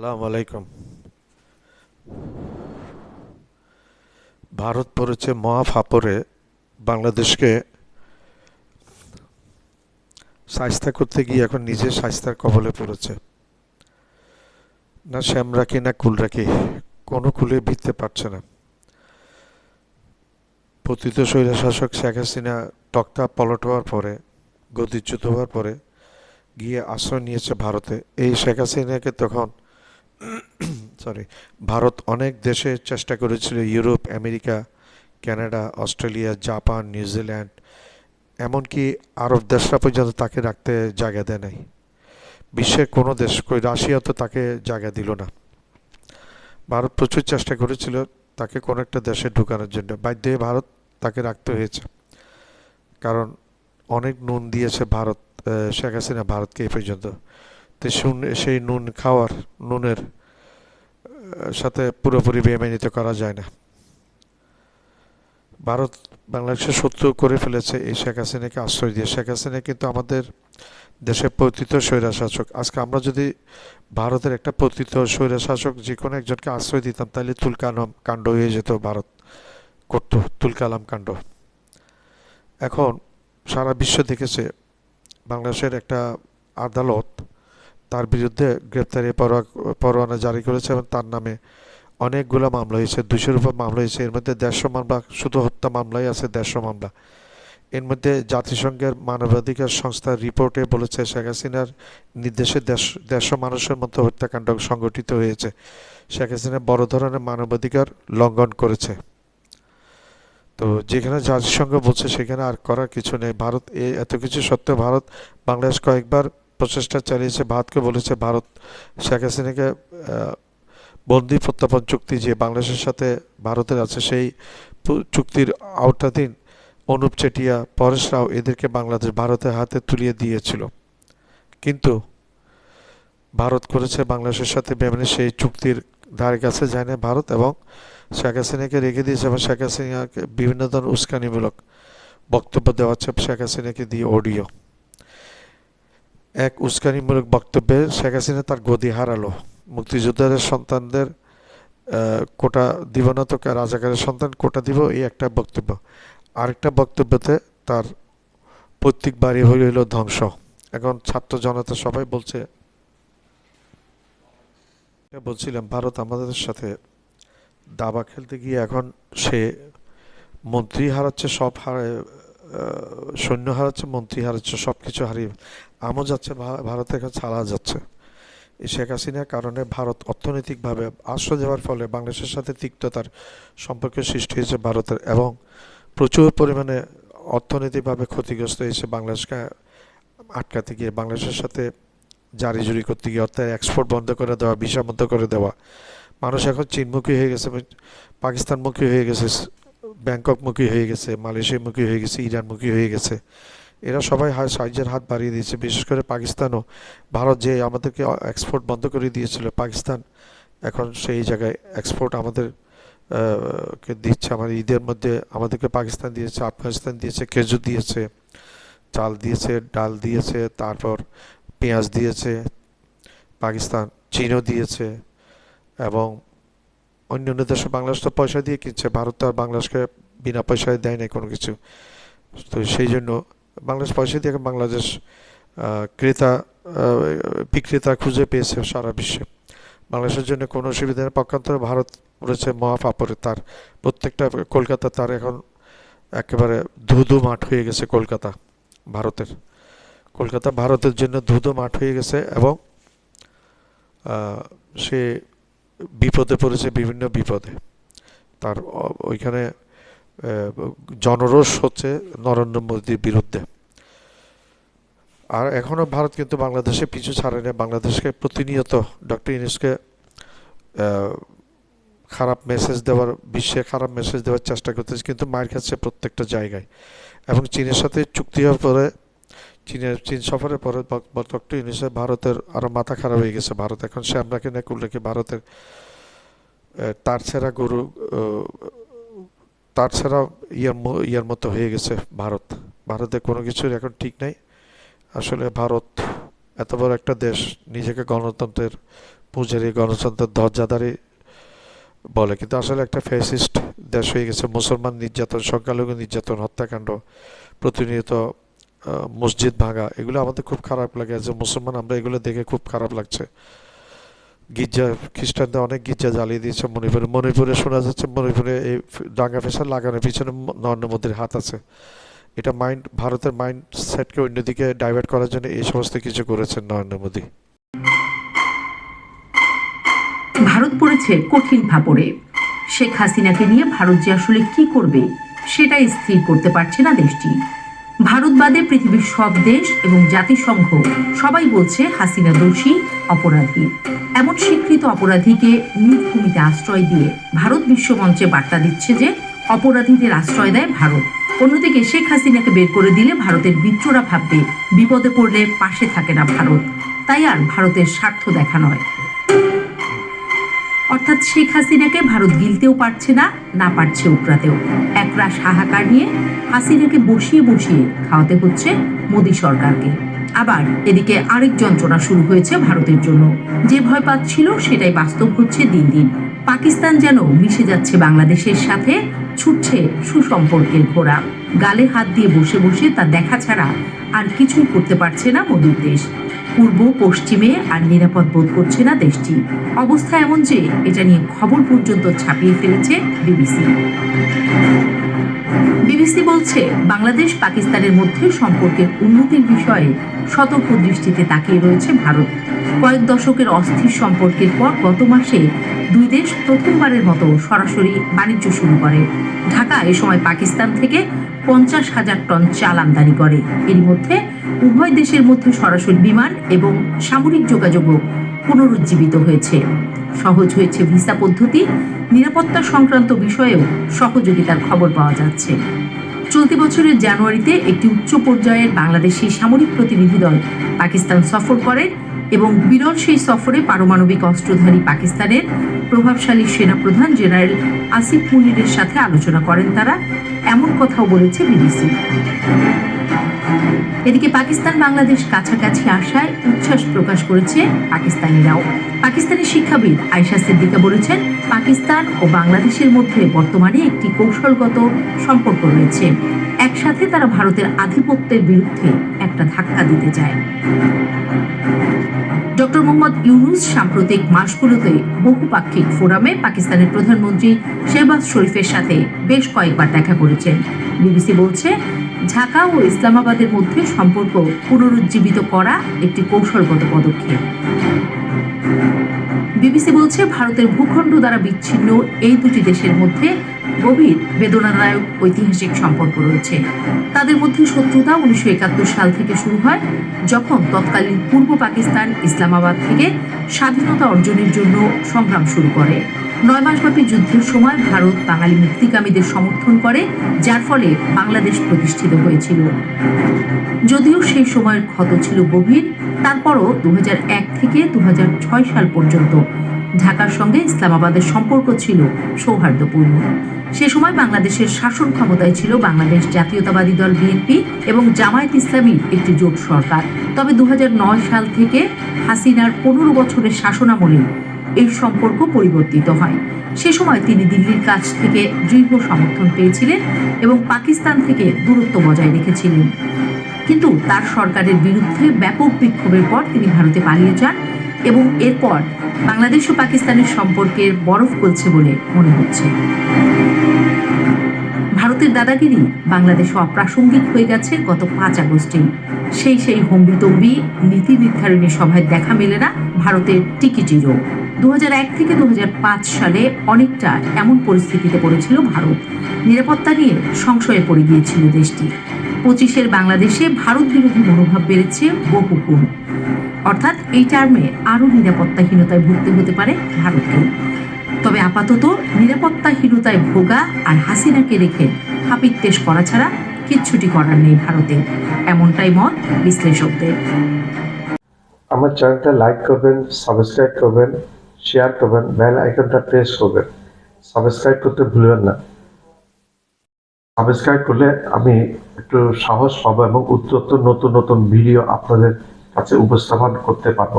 সালাম আলাইকুম। ভারত পড়েছে মহা ফাপরে বাংলাদেশকে সাহিস্তা করতে গিয়ে এখন নিজে সাহিস্তার কবলে পড়েছে। না শ্যাম রাখি না কুল রাখি কোনো কুলে বিততে পারছে না। পতিত স্বৈরশাসক শেখ হাসিনা তক্তা পলট হওয়ার পরে, গদিচ্যুত হওয়ার পরে গিয়ে আশ্রয় নিয়েছে ভারতে। এই শেখ হাসিনাকে তখন সরি ভারত অনেক দেশে চেষ্টা করেছিল, Europe, America, Canada, Australia, Japan New Zealand এমনকি আরব দেশরা পর্যন্ত তাকে রাখতে জায়গা দেয় নাই। বিশ্বের কোনো দেশ, কই রাশিয়া তো তাকে জায়গা দিল না। ভারত প্রচুর চেষ্টা করেছিল তাকে কোনো একটা দেশে ঢুকানোর জন্য। বাধ্য হয়ে ভারত তাকে রাখতে হয়েছে। কারণ অনেক নুন দিয়েছে ভারত শেখ হাসিনা ভারতকে এই পর্যন্ত। তো সেই নুন খাওয়ার, নুনের সাথে পুরোপুরি বেমানিত করা যায় না। ভারত বাংলাদেশের শত্রু করে ফেলেছে এই শেখ হাসিনাকে, আশ্রয় দিয়ে। শেখ হাসিনা কিন্তু আমাদের দেশের পতিত স্বৈরাশাসক। আজকে আমরা যদি ভারতের একটা পতিত স্বৈরাশাসক, যে কোনো একজনকে আশ্রয় দিতাম, তাহলে তুলকালাম কাণ্ড হয়ে যেত ভারত করতো, তুলকালাম কাণ্ড। এখন সারা বিশ্ব দেখেছে বাংলাদেশের একটা আদালত তার বিরুদ্ধে গ্রেপ্তারি পরোয়া- পরোয়ানা জারি করেছে এবং তার নামে অনেকগুলো মামলা হয়েছে। দুশোর উপর মামলা হয়েছে। এর মধ্যে দেড়শো মামলা, শুধু হত্যা মামলাই আছে, দেড়শো মামলা। এর মধ্যে জাতিসংঘের মানবাধিকার সংস্থার রিপোর্টে বলেছে, শেখ হাসিনার নির্দেশে দেশ দেড়শো মানুষের মতো হত্যাকাণ্ড সংগঠিত হয়েছে। শেখ হাসিনা বড় ধরনের মানবাধিকার লঙ্ঘন করেছে। তো যেখানে জাতিসংঘ বলছে, সেখানে আর করার কিছু নেই। ভারত এত কিছু সত্ত্বেও ভারত, বাংলাদেশ কয়েকবার প্রচেষ্টা চালিয়েছে, ভারতকে বলেছে, ভারত শেখ হাসিনাকে বন্দি, প্রত্যাপন চুক্তি যে বাংলাদেশের সাথে ভারতের আছে সেই চুক্তির আওতাধীন অনুপ চেটিয়া, পরেশ রাও এদেরকে বাংলাদেশ ভারতের হাতে তুলিয়ে দিয়েছিল। কিন্তু ভারত করেছে বাংলাদেশের সাথে বেমানি, সেই চুক্তির ধারে কাছে যায় না ভারত এবং শেখ হাসিনাকে রেখে দিয়েছে এবং শেখ হাসিনাকে বিভিন্ন ধরনের উস্কানিমূলক বক্তব্য দেওয়া হচ্ছে শেখ হাসিনাকে দিয়ে অডিও। এক উস্কানিমূলক বক্তব্যে শেখ হাসিনা তার গদি হারালো। মুক্তিযোদ্ধাদের সন্তানদের কোটা দিব না তোকে রাজাকারের সন্তান কোটা দিব এই একটা বক্তব্য। আরেকটা বক্তব্যতে তার প্রত্যেক বাড়ি হয়ে হইল ধ্বংস। এখন ছাত্র জনতা সবাই বলছে বলছিলাম ভারত আমাদের সাথে দাবা খেলতে গিয়ে এখন সে মন্ত্রী হারাচ্ছে সব হারে আহ, সৈন্য হারাচ্ছে মন্ত্রী হারাচ্ছে সব কিছু হারিয়ে আমও যাচ্ছে ভারতে এখন ছাড়া যাচ্ছে। শেখ হাসিনার কারণে ভারত অর্থনৈতিকভাবে আশ্রয় দেওয়ার ফলে বাংলাদেশের সাথে তিক্ততার সম্পর্ক সৃষ্টি হয়েছে ভারতের এবং প্রচুর পরিমাণে অর্থনৈতিকভাবে ক্ষতিগ্রস্ত হয়েছে বাংলাদেশকে আটকাতে গিয়ে, বাংলাদেশের সাথে জারি জুরি করতে গিয়ে, অর্থাৎ এক্সপোর্ট বন্ধ করে দেওয়া ভিসা বন্ধ করে দেওয়া। মানুষ এখন চীনমুখী হয়ে গেছে, পাকিস্তানমুখী হয়ে গেছে, ব্যাংককমুখী হয়ে গেছে, মালয়েশিয়ামুখী হয়ে গেছে, ইরানমুখী হয়ে গেছে। এরা সবাই সাহায্যের হাত বাড়িয়ে দিয়েছে, বিশেষ করে পাকিস্তানও। ভারত যে আমাদেরকে এক্সপোর্ট বন্ধ করে দিয়েছিল, পাকিস্তান এখন সেই জায়গায় এক্সপোর্ট আমাদের কে দিচ্ছে, আমার ঈদের মধ্যে আমাদেরকে পাকিস্তান দিয়েছে, আফগানিস্তান দিয়েছে, খেজুর দিয়েছে, চাল দিয়েছে, ডাল দিয়েছে, তারপর পেঁয়াজ দিয়েছে, পাকিস্তান, চীনও দিয়েছে এবং অন্য অন্য দেশে বাংলাদেশ তো পয়সা দিয়ে কিনছে, ভারত তো আর বাংলাদেশকে বিনা পয়সায় দেয় না কোনো কিছু। তো সেই জন্য বাংলাদেশ পয়সা দিয়ে বাংলাদেশ ক্রেতা বিক্রেতা খুঁজে পেয়েছে সারা বিশ্বে। বাংলাদেশের জন্য কোনো অসুবিধা নেই। পক্ষান্তরে ভারত রয়েছে মহাফাপরে তার প্রত্যেকটা কলকাতা তার এখন একেবারে ধুধু মাঠ হয়ে গেছে কলকাতা ভারতের। কলকাতা ভারতের জন্য ধুধু মাঠ হয়ে গেছে এবং সে বিপদে পড়েছে বিভিন্ন বিপদে। তার ওইখানে জনরোষ হচ্ছে নরেন্দ্র মোদীর বিরুদ্ধে। আর এখনও ভারত কিন্তু বাংলাদেশে পিছু ছাড়ে না বাংলাদেশকে প্রতিনিয়ত ডক্টর ইউনুসকে খারাপ মেসেজ দেওয়ার, বিশ্বে খারাপ মেসেজ দেওয়ার চেষ্টা করতেছে, কিন্তু মায়ের কাছে প্রত্যেকটা জায়গায়। এবং চীনের সাথে চুক্তি হওয়ার পরে, চীনের, চীন সফরের পরে ডক্টর ইউনুসের ভারতের আরও মাথা খারাপ হয়ে গেছে। ভারত এখন সে আমরাকে না করলে কি ভারতের তার ছেঁড়া গরু তার ছাড়া ইয়ার ইয়ার মতো হয়ে গেছে ভারত। ভারতে কোনো কিছুর এখন ঠিক নাই। আসলে ভারত এত বড় একটা দেশ, নিজেকে গণতন্ত্রের পূজারি, গণতন্ত্রের দরজাদারি বলে। কিন্তু আসলে একটা ফ্যাসিস্ট দেশ হয়ে গেছে। মুসলমান নির্যাতন, সংখ্যালঘু নির্যাতন, হত্যাকাণ্ড, প্রতিনিয়ত মসজিদ ভাঙা, এগুলো আমাদের খুব খারাপ লাগে। যে মুসলমান আমরা এগুলো দেখে খুব খারাপ লাগছে। গির্জা খ্রিস্টানদের অনেক গির্জা জ্বালিয়ে দিয়েছে মণিপুরে। মণিপুরে শোনা যাচ্ছে মণিপুরে এই ডাঙ্গা ফেসার লাগানোর পিছনে নরেন্দ্র মোদীর হাত আছে। এটা মাইন্ড, ভারতের মাইন্ড সেটকে অন্যদিকে ডাইভার্ট করার জন্য এই সমস্ত কিছু করেছেন নরেন্দ্র মোদী। ভারত পড়েছে কঠিন ফাপড়ে। শেখ হাসিনাকে নিয়ে ভারত যে আসলে কি করবে, সেটাই স্থির করতে পারছে না দেশটি। ভারত বাদে পৃথিবীর সব দেশ এবং জাতিসংঘ, সবাই বলছে হাসিনা দোষী অপরাধী। এমন স্বীকৃত অপরাধীকে নিজ আশ্রয় দিয়ে ভারত বিশ্বমঞ্চে বার্তা দিচ্ছে যে অপরাধীদের আশ্রয় দেয় ভারত। অন্যদিকে শেখ হাসিনাকে বের করে দিলে ভারতের মিত্ররা ভাববে বিপদে পড়লে পাশে থাকে না ভারত। তাই আর ভারতের স্বার্থ দেখা নয়। অর্থাৎ শেখ হাসিনাকে ভারত গিলতেও পারছে না না পারছে উকরাতেও। একরাশ হাহাকার নিয়ে হাসিনাকে বসিয়ে বসিয়ে খাওয়াতে হচ্ছে মোদী সরকারকে। আবার এদিকে আরেক যন্ত্রণা শুরু হয়েছে ভারতের জন্য। যে ভয় পাচ্ছিল সেটাই বাস্তব হচ্ছে দিন দিন। পাকিস্তান যেন মিশে যাচ্ছে বাংলাদেশের সাথে, ছুটছে সুসম্পর্কের ঘোড়া। গালে হাত দিয়ে বসে বসে তা দেখা ছাড়া আর কিছুই করতে পারছে না মোদীর দেশ। পূর্ব, পশ্চিমে আর নিরাপদ বোধ করছে না দেশটি। অবস্থা এমন যে এটা নিয়ে খবর পর্যন্ত ছাপিয়ে ফেলেছে বিবিসি। বিবিসি বলছে, বাংলাদেশ পাকিস্তানের মধ্যে সম্পর্কের উন্নতির বিষয়ে সতর্ক দৃষ্টিতে তাকিয়ে রয়েছে ভারত। কয়েক দশকের অস্থির সম্পর্কের পর গত মাসে দুই দেশ প্রথমবারের মতো সরাসরি বাণিজ্য শুরু করে। ঢাকা এ সময় পাকিস্তান থেকে পঞ্চাশ হাজার টন চাল আমদানি করে। এর মধ্যে উভয় দেশের মধ্যে সরাসরি বিমান এবং সামরিক যোগাযোগও পুনরুজ্জীবিত হয়েছে। সহজ হয়েছে ভিসা পদ্ধতি, নিরাপত্তা সংক্রান্ত বিষয়েও সহযোগিতার খবর পাওয়া যাচ্ছে। চলতি বছরের জানুয়ারিতে একটি উচ্চ পর্যায়ের বাংলাদেশি সামরিক প্রতিনিধি দল পাকিস্তান সফর করে এবং বিরল সেই সফরে পারমাণবিক অস্ত্রধারী পাকিস্তানের প্রভাবশালী সেনাপ্রধান জেনারেল আসিফ মুনিরের সাথে আলোচনা করেন তারা। এমন কথাও বলেছে বিবিসি। এদিকে পাকিস্তান বাংলাদেশ কাছাকাছি আসায় উচ্ছ্বাস প্রকাশ করেছে পাকিস্তানিরাও। পাকিস্তানি শিক্ষাবিদ আয়শা সিদ্দিকা বলেছেন, পাকিস্তান ও বাংলাদেশের মধ্যে বর্তমানে একটি কৌশলগত সম্পর্ক রয়েছে। একসাথে তারা ভারতের আধিপত্যের বিরুদ্ধে একটা ধাক্কা দিতে চায়। ডক্টর মোহাম্মদ ইউনুস সাম্প্রতিক মাসগুলোতে বহুপাক্ষিক ফোরামে পাকিস্তানের প্রধানমন্ত্রী শেহবাজ শরীফের সাথে বেশ কয়েকবার দেখা করেছেন। বিবিসি বলছে, ঢাকা ও ইসলামাবাদের মধ্যে সম্পর্ক পুনরুজ্জীবিত করা একটি কৌশলগত পদক্ষেপ। বিবিসি বলছে, ভারতের ভূখণ্ড দ্বারা বিচ্ছিন্ন এই দুটি দেশের মধ্যে গভীর বেদনাদায়ক ঐতিহাসিক সম্পর্ক রয়েছে। তাদের মধ্যে শত্রুতা উনিশশো একাত্তর সাল থেকে শুরু হয়, যখন তৎকালীন পূর্ব পাকিস্তান ইসলামাবাদ থেকে স্বাধীনতা অর্জনের জন্য সংগ্রাম শুরু করে। নয় মাসব্যাপী যুদ্ধের সময় ভারত বাঙালি মুক্তিকামীদের সমর্থন করে, যার ফলে বাংলাদেশ প্রতিষ্ঠিত হয়েছিল। যদিও সেই সময়ের ক্ষত ছিল গভীর, তারপরও দু হাজার এক থেকে দু হাজার ছয় সাল পর্যন্ত ঢাকার সঙ্গে ইসলামাবাদের সম্পর্ক ছিল সৌহার্দ্যপূর্ণ। সে সময় বাংলাদেশের শাসন ক্ষমতায় ছিল বাংলাদেশ জাতীয়তাবাদী দল বিএনপি এবং জামায়াত ইসলামীর একটি জোট সরকার। তবে দু সাল থেকে হাসিনার পনেরো বছরের শাসনামলে এই সম্পর্ক পরিবর্তিত হয়। সে সময় তিনি দিল্লির কাছ থেকে দৃঢ় সমর্থন পেয়েছিলেন এবং পাকিস্তান থেকে দূরত্ব বজায় রেখেছিলেন। কিন্তু তার সরকারের বিরুদ্ধে ব্যাপক বিক্ষোভের পর তিনি ভারতে পালিয়ে যান এবং এরপর বাংলাদেশ ও পাকিস্তানের সম্পর্কের বরফ গলছে বলে মনে হচ্ছে। ভারতের দাদাগিরি বাংলাদেশে অপ্রাসঙ্গিক হয়ে গেছে গত পাঁচ আগস্টেই সেই সেই হম্বিতম্বি নীতি নির্ধারণী সভায় দেখা মেলে না ভারতের টিকিটিরও। দু থেকে দু হাজার পাঁচ সালে অনেকটা এমন পরিস্থিতিতে পড়েছিল ভারত। নিরাপত্তা নিয়ে সংশয়ে পড়ে গিয়েছিল দেশটি। পঁচিশের বাংলাদেশে ভারত বিরোধী মনোভাব বেড়েছে বহু গুণ অর্থাৎ এই টার্মে আরও নিরাপত্তাহীনতায় ভুগতে হতে পারে ভারতকে। তবে আপাতত নিরাপত্তাহীনতায় ভোগা আর হাসিনাকে রেখে হাপিত্তেশ করা ছাড়া কিচ্ছুটি করার নেই ভারতে। এমনটাই মত বিশ্লেষকদের। আমার চ্যানেলটা লাইক করবেন সাবস্ক্রাইব করবেন শেয়ার করবেন বেল আইকনটা প্রেস করবেন। সাবস্ক্রাইব করতে ভুলবেন না। সাবস্ক্রাইব করলে আমি একটু সাহস পাবো এবং উত্তর নতুন নতুন ভিডিও আপনাদের কাছে উপস্থাপন করতে পারব।